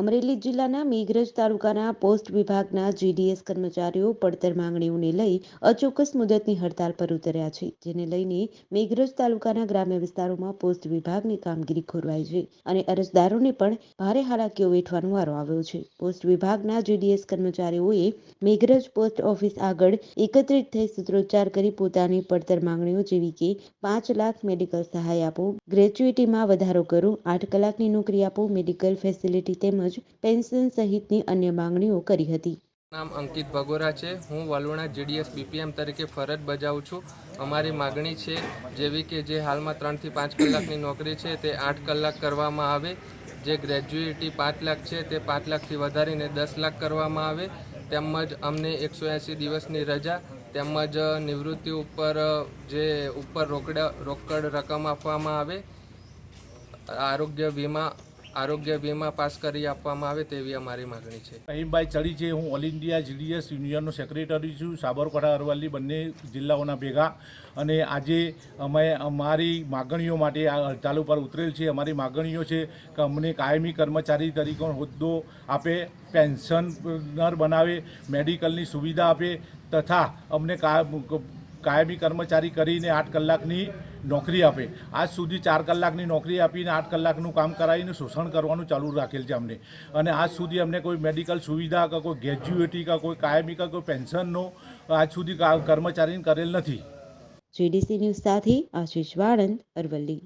અમરેલી જિલ્લાના મેઘરજ તાલુકાના પોસ્ટ વિભાગના જીડીએસ કર્મચારીઓ પડતર માંગણીઓને લઈ અચોક્કસ મુદતની હડતાલ પર ઉતર્યા છે, જેને લઈને મેઘરજ તાલુકાના ગ્રામ્ય વિસ્તારોમાં પોસ્ટ વિભાગની કામગીરી ખોરવાઈ છે અને અરજદારોને પણ ભારે હાલાકીઓ વેઠવાનો વારો આવ્યો છે. પોસ્ટ વિભાગના જીડીએસ કર્મચારીઓએ મેઘરજ પોસ્ટ ઓફિસ આગળ એકત્રિત થઈ સૂત્રોચ્ચાર કરી પોતાની પડતર માંગણીઓ જેવી કે પાંચ લાખ મેડિકલ સહાય આપો ગ્રેચ્યુઇટીમાં વધારો કરો, આઠ કલાકની નોકરી આપો, મેડિકલ ફેસિલિટી તેમજ પેન્શન સહિતની અન્ય માંગણીઓ કરી હતી. નામ અંકિત ભગોરા છે. હું વલુણા જીડીએસ બીપીએમ તરીકે ફરજ બજાવું છું. અમારી માગણી છે જેવી કે જે હાલમાં ત્રણથી પાંચ કલાકની નોકરી છે તે આઠ કલાક કરવામાં આવે. જે ગ્રેજ્યુએટી પાંચ લાખ છે તે પાંચ લાખથી વધારીને દસ લાખ કરવામાં આવે. તેમજ અમને એકસો એંસી દિવસની રજા, તેમજ નિવૃત્તિ ઉપર, જે ઉપર રોકડા રોકડ રકમ આપવામાં આવે. આરોગ્ય વીમા આરોગ્ય વીમા પાસ કરી આપવામાં આવે તેવી અમારી માગણી છે. રહીમભાઈ ચડી છે. હું ઓલ ઇન્ડિયા જીડીએસ યુનિયનનો સેક્રેટરી છું. સાબરકાંઠા, અરવલ્લી બંને જિલ્લાઓના ભેગા. અને આજે અમે અમારી માગણીઓ માટે આ હડતાલ ઉપર ઉતરેલ છે અમારી માગણીઓ છે કે અમને કાયમી કર્મચારી તરીકેનો હોદ્દો આપે, પેન્શનર બનાવે, મેડિકલની સુવિધા આપે, તથા અમને કાયમી કર્મચારી કરીને આઠ કલાકની નોકરી આપે. આજ સુધી ચાર કલાકની નોકરી આપીને આઠ કલાકનું કામ કરાવીને શોષણ કરવાનું ચાલુ રાખેલ છે અમને. અને આજ સુધી અમને કોઈ મેડિકલ સુવિધા કે કોઈ ગ્રેજ્યુએટી કે કોઈ કાયમી કે કોઈ પેન્શનનો આજ સુધી કર્મચારીને કરેલ નથી. જીડીસી ન્યૂઝ સાથે આશીષ વાળંદ અરવલ્લી.